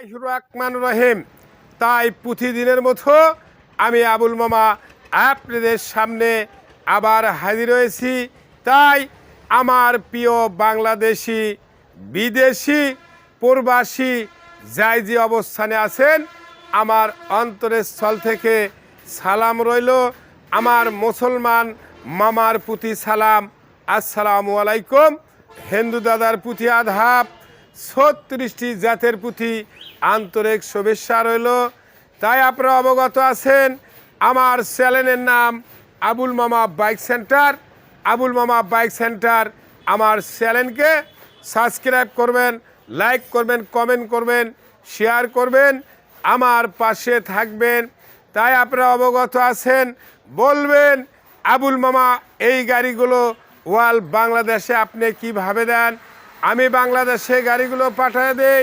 রহমান রহিম। তাই প্রতিদিনের মতো আমি আবুল মামা আপনাদের সামনে আবার হাজির হয়েছি। তাই আমার প্রিয় বাংলাদেশি, বিদেশি, প্রবাসী যাই যে অবস্থানে আছেন, আমার অন্তরের স্থল থেকে সালাম রইল। আমার মুসলমান মামার প্রতি সালাম। আসসালামু আলাইকুম। হিন্দু দাদার প্রতি আধাপ। ছত্রিশটি জাতের প্রতি আন্তরিক শুভেচ্ছা রইল। তাই আপনারা অবগত আছেন, আমার চ্যানেলের নাম আবুল মামা বাইক সেন্টার। আবুল মামা বাইক সেন্টার আমার চ্যানেলকে সাবস্ক্রাইব করবেন, লাইক করবেন, কমেন্ট করবেন, শেয়ার করবেন, আমার পাশে থাকবেন। তাই আপনারা অবগত আছেন, বলবেন, আবুল মামা, এই গাড়িগুলো ওয়াল বাংলাদেশে আপনি কীভাবে দেন? আমি বাংলাদেশে গাড়িগুলো পাঠিয়ে দেই,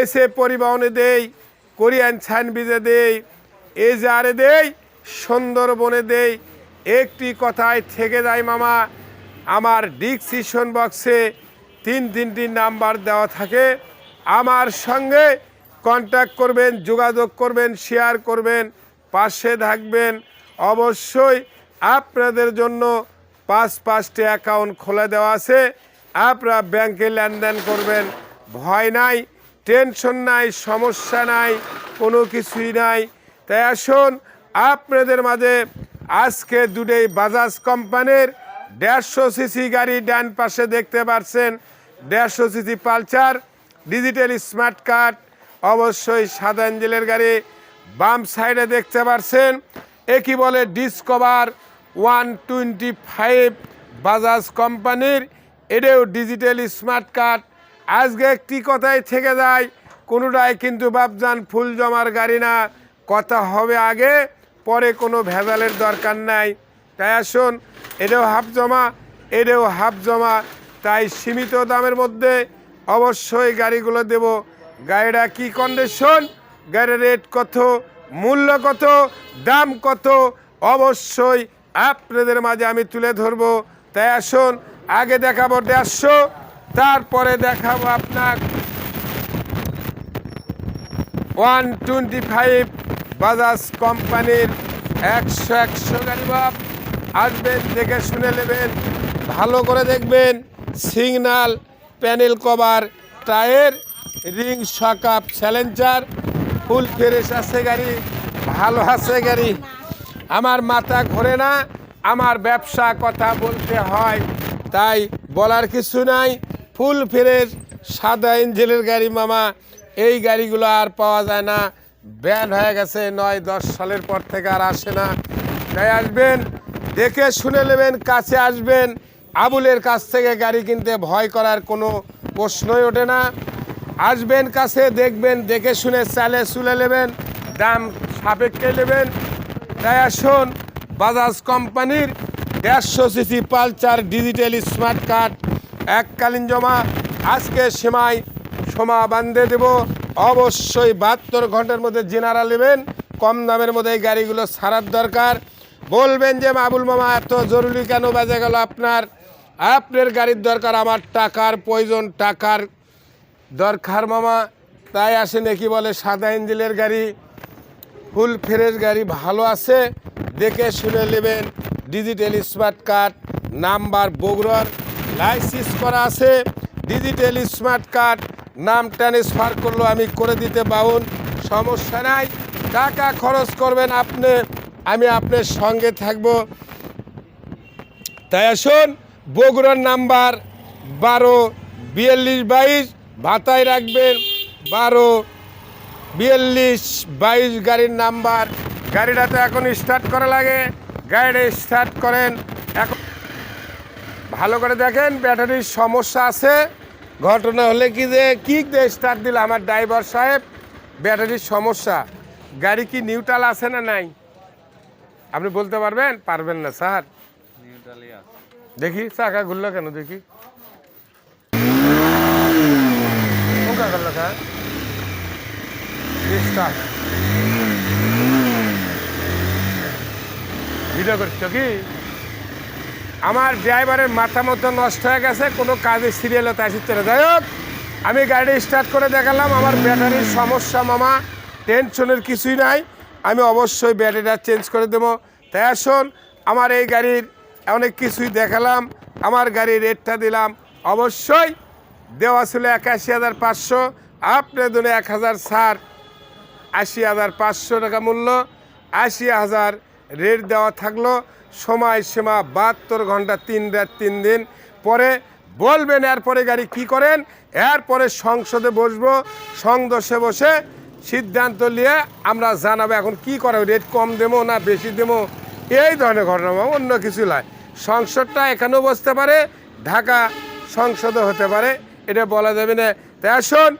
এসে পরিবহনে দেই, কোরিয়ান ছানবিজে দেই, এজারে দেই, সুন্দরবনে দেই। একটি কথায় থেকে যায় মামা, আমার ডিসিশন বক্সে তিন তিনটি নাম্বার দেওয়া থাকে। আমার সঙ্গে কন্ট্যাক্ট করবেন, যোগাযোগ করবেন শেয়ার করবেন, পাশে থাকবেন। অবশ্যই আপনাদের জন্য পাঁচ পাঁচটি অ্যাকাউন্ট খুলে দেওয়া আছে। আপনারা ব্যাংকে লেনদেন করবেন। ভয় নাই, টেনশন নাই, সমস্যা নাই, কোনো কিছুই নাই। তাই আসুন, আপনাদের মাঝে আজকে দুটোই বাজাজ কোম্পানির দেড়শো সিসি গাড়ি ডান পাশে দেখতে পাচ্ছেন। দেড়শো CC Pulsar digital smart card, অবশ্যই সাদা ইঞ্জিনের গাড়ি। বাম সাইডে দেখতে পাচ্ছেন একই বলে Discover one twenty five Bajaj কোম্পানির এটাও ডিজিটাল স্মার্ট কার্ড। আজকে একটি কথাই থেকে যায়, কোনোটাই কিন্তু বাপজান ফুল জমার গাড়ি না। কথা হবে আগে, পরে কোনো ভেজালের দরকার নাই। তাই আসুন এটাও হাফ জমা এটাও হাফ জমা। তাই সীমিত দামের মধ্যে অবশ্যই গাড়িগুলো দেব। গাড়িটা কি কন্ডিশন গাড়ির রেট কত? মূল্য কত? দাম কত? অবশ্যই আপনাদের মাঝে আমি তুলে ধরবো। তাই আসুন আগে দেখাবো দেড়শো, তারপরে দেখাবো আপনার ওয়ান টোয়েন্টি ফাইভ বাজাজ কোম্পানির একশো একশো গাড়ি বাপ আসবেন, দেখে শুনে নেবেন, ভালো করে দেখবেন। Signal, panel cover, tyre, ring, সকাপ, challenger, full fresh আছে গাড়ি, ভালো আছে গাড়ি। আমার মাথা ঘোরে না, আমার ব্যবসা কথা বলতে হয়। তাই বলার কিছু নাই। ফুল ফ্রেশ সাদা ইঞ্জিনের গাড়ি, মামা। এই গাড়িগুলো আর পাওয়া যায় না। ব্যান হয়ে গেছে, নয়, দশ সালের পর থেকে আর আসে না। তাই আসবেন, দেখে শুনে নেবেন, কাছে আসবেন। আবুলের কাছ থেকে গাড়ি কিনতে ভয় করার কোনো প্রশ্নই ওঠে না। আসবেন কাছে, দেখবেন, দেখে শুনে চালে শুলে নেবেন, দাম সাপেক্ষে নেবেন। তাই আসুন, বাজাজ কোম্পানির দেড়শো CC Pulsar digital smart card, এককালীন জমা। আজকে সীমায় সমা বান্ধে দেব। অবশ্যই বাহাত্তর ঘণ্টার মধ্যে জেনারা নেবেন। কম দামের মধ্যে এই গাড়িগুলো ছাড়ার দরকার। বলবেন যে, মাবুল মামা, এত জরুরি কেন বাজে গেল আপনার? আপনার গাড়ির দরকার, আমার টাকার প্রয়োজন, টাকার দরকার মামা। তাই আসে নাকি বলে, সাদা ইঞ্জিনের গাড়ি, ফুল ফ্রেশ গাড়ি ভালো আছে। দেখে শুনে নেবেন। ডিজিটাল স্মার্ট কার্ড, নাম্বার বগুড়ার লাইসেন্স করা আছে। ডিজিটাল স্মার্ট কার্ড, নাম ট্রান্সফার করল আমি করে দিতে পাউন সমস্যা নাই, টাকা খরচ করবেন আপনি, আমি আপনার সঙ্গে থাকব। তাই আসুন, বগুড়ার নাম্বার বারো বিয়াল্লিশ বাইশ ভাতায় রাখবেন। বারো বিয়াল্লিশ বাইশ গাড়ির নাম্বার। গাড়িটাতে এখন স্টার্ট করা লাগে। গাড়িটা স্টার্ট করেন। এখন ভালো করে দেখেন ব্যাটারির সমস্যা আছে। ঘটনা হলে কি যে কি দিয়ে স্টার্ট দিল আমার ড্রাইভার সাহেব ব্যাটারির সমস্যা। গাড়ি কি নিউট্রাল আছে না নাই? আপনি বলতে পারবেন? পারবেন না স্যার। দেখি চাকা ঘুরলো কেন দেখি। করল স্যার স্টার্ট ভিডিও করছ কি? আমার ড্রাইভারের মাথা মতো নষ্ট হয়ে গেছে, কোনো কাজে সিরিয়ালে তাই না। যাই হোক, আমি গাড়ি স্টার্ট করে দেখালাম, আমার ব্যাটারির সমস্যা মামা টেনশনের কিছুই নাই, আমি অবশ্যই ব্যাটারিটা চেঞ্জ করে দেবো। তাই আসুন, আমার এই গাড়ির অনেক কিছুই দেখালাম, আমার গাড়ির রেটটা দিলাম। অবশ্যই দেওয়া ছিল একাশি হাজার পাঁচশো, আপনার জন্য এক হাজার ছাড়, আশি হাজার পাঁচশো টাকা মূল্য, আশি হাজার রেট দেওয়া থাকল। সময় সীমা বাহাত্তর ঘণ্টা তিন রাত তিন দিন। পরে বলবেন, এরপরে গাড়ি কি করেন? এরপরে সংসদে বসবো সংদর্শে বসে সিদ্ধান্ত নিয়ে আমরা জানাব এখন কি করে, রেট কম দেবো না বেশি দেবো? এই ধরনের ঘটনা, অন্য কিছু নয়। সংসদটা এখানেও বসতে পারে, ঢাকা সংসদে হতে পারে, এটা বলা যাবে না। তাই আসুন,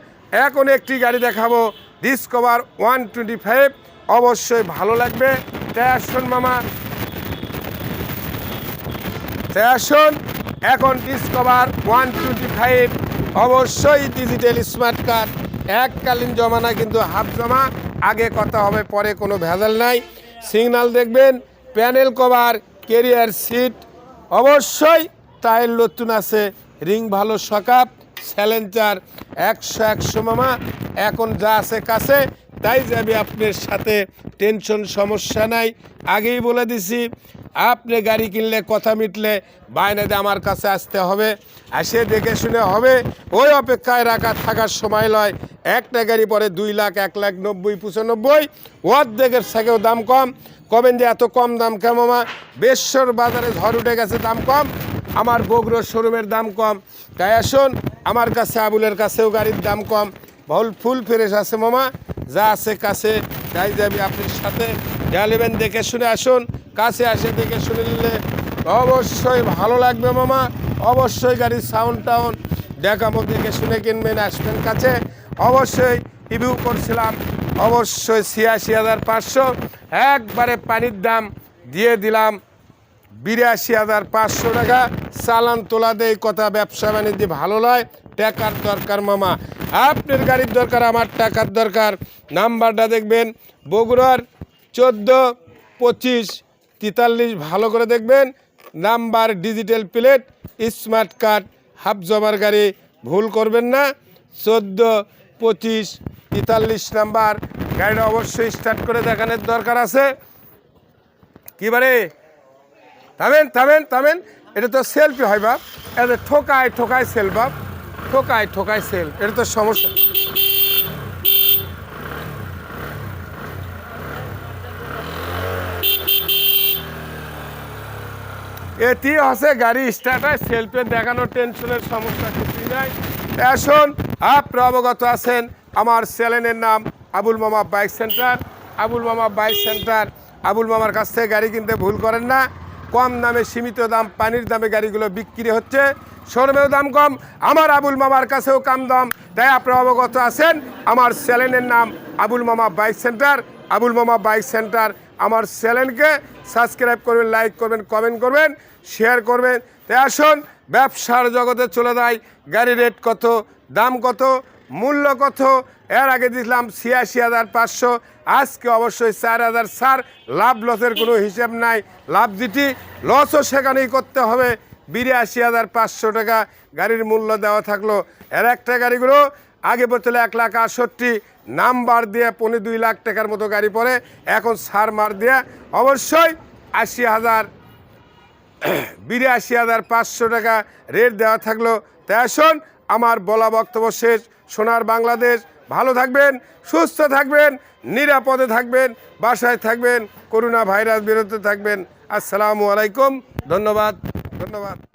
এখন একটি গাড়ি দেখাবো ডিসকভার ওয়ান টোয়েন্টি ফাইভ অবশ্যই ভালো লাগবে। আসুন, মামা। আসুন। এখন ডিসকভার ওয়ান টোয়েন্টি ফাইভ অবশ্যই ডিজিটাল স্মার্ট কার্ড এককালীন জমা না কিন্তু হাফ জমা, আগে কথা হবে, পরে কোনো ভেজাল নাই। সিগন্যাল দেখবেন প্যানেল কভার কেরিয়ার সিট অবশ্যই টায়ার নতুন আছে রিং ভালো সকাপ স্যালেঞ্চার একশো একশো মামা, এখন যা আছে কাছে তাই যাবে আপনার সাথে টেনশন সমস্যা নাই। আগেই বলে দিছি, আপনি গাড়ি কিনলে, কথা মিটলে বাইনাতে আমার কাছে আসতে হবে। আসে দেখে শুনে হবে, ওই অপেক্ষায় রাখা থাকার সময় লয়। একটা গাড়ি পরে দুই লাখ, এক লাখ নব্বই, পঁচানব্বই, অর্ধেকের থেকেও দাম কম। কবেন যে এত কম দাম কেমন বেশ্বর বাজারে ঝড় উঠে গেছে, দাম কম। আমার বগুড়োর শোরুমের দাম কম। তাই আসুন, আমার কাছে আবুলের কাছেও গাড়ির দাম কম। বহুল ফুল ফ্রেশ আছে মামা। যা আছে কাছে তাই যাবি আপনার সাথে যা নেবেন দেখে শুনে আসুন, কাছে আসে দেখে শুনে নিলে অবশ্যই ভালো লাগবে মামা, অবশ্যই গাড়ির সাউন্ড টাউন দেখাবো দেখে শুনে কিনবেন, আসবেন কাছে। অবশ্যই রিভিউ করছিলাম, অবশ্যই ছিয়াশি হাজার পাঁচশো, একবারে পানির দাম দিয়ে দিলাম, বিরাশি হাজার পাঁচশো টাকা। চালান তোলা দেয় কথা ব্যবসা বাণিজ্য ভালো নয় টাকার দরকার, মামা। আপনার গাড়ির দরকার, আমার টাকার দরকার। নাম্বারটা দেখবেন, বগুড়ার চোদ্দ, পঁচিশ, তেতাল্লিশ, ভালো করে দেখবেন। Number, digital plate, smart card, half জমার গাড়ি, ভুল করবেন না। চোদ্দ, পঁচিশ, তেতাল্লিশ নাম্বার, গাড়িটা অবশ্যই স্টার্ট করে দেখানোর দরকার আছে। কিবারে থামেন থামেন থামেন। এটা তো সেলফি হয়, বাপ। এটা ঠোকায় ঠোকায় সেল বাপ। ঠোকায় ঠোকায় সেল এটা তো সমস্যা। এটি হচ্ছে গাড়ি স্টার্ট হয় সেলফে দেখানো টেনশনের সমস্যা কিছুই নাই। এখন আপনি অবগত আছেন আমার চ্যানেলের নাম আবুল মামা বাইক সেন্টার। আবুল মামা বাইক সেন্টার, আবুল মামার কাছ থেকে গাড়ি কিনতে ভুল করেন না। কম দামে সীমিত দাম পানির দামে গাড়িগুলো বিক্রি হচ্ছে। শোরুমেও দাম কম, আমার আবুল মামার কাছেও কম দাম। তাই আপনি অবগত আছেন, আমার চ্যানেলের নাম আবুল মামা বাইক সেন্টার। আবুল মামা বাইক সেন্টার, আমার চ্যানেলকে সাবস্ক্রাইব করবেন, লাইক করবেন, কমেন্ট করবেন, শেয়ার করবেন। তাই আসুন, ব্যবসার জগতে চলে যায় গাড়ি রেট কত, দাম কত মূল্য কত? এর আগে দিলাম ছিয়াশি হাজার পাঁচশো, আজকে অবশ্যই চার হাজার। সার লাভ লসের কোনো হিসাব নাই। লাভ যেটি, লসও সেখানেই করতে হবে। বিরাশি হাজার পাঁচশো টাকা গাড়ির মূল্য দেওয়া থাকল। এর একটা গাড়িগুলো, আগে বলছিল এক লাখ আটষট্টি, নাম্বার দিয়ে পনেরো দুই লাখ টাকার মতো গাড়ি পরে এখন সার মার দিয়ে অবশ্যই আশি হাজার। বিরাশি হাজার পাঁচশো টাকা রেট দেওয়া থাকল। তাই আসুন আমার বলা বক্তব্য শেষ। সোনার বাংলাদেশ। ভালো থাকবেন, সুস্থ থাকবেন, নিরাপদে থাকবেন, বাসায় থাকবেন, করোনা ভাইরাস বিরত থাকবেন। আসসালামু আলাইকুম, ধন্যবাদ ধন্যবাদ।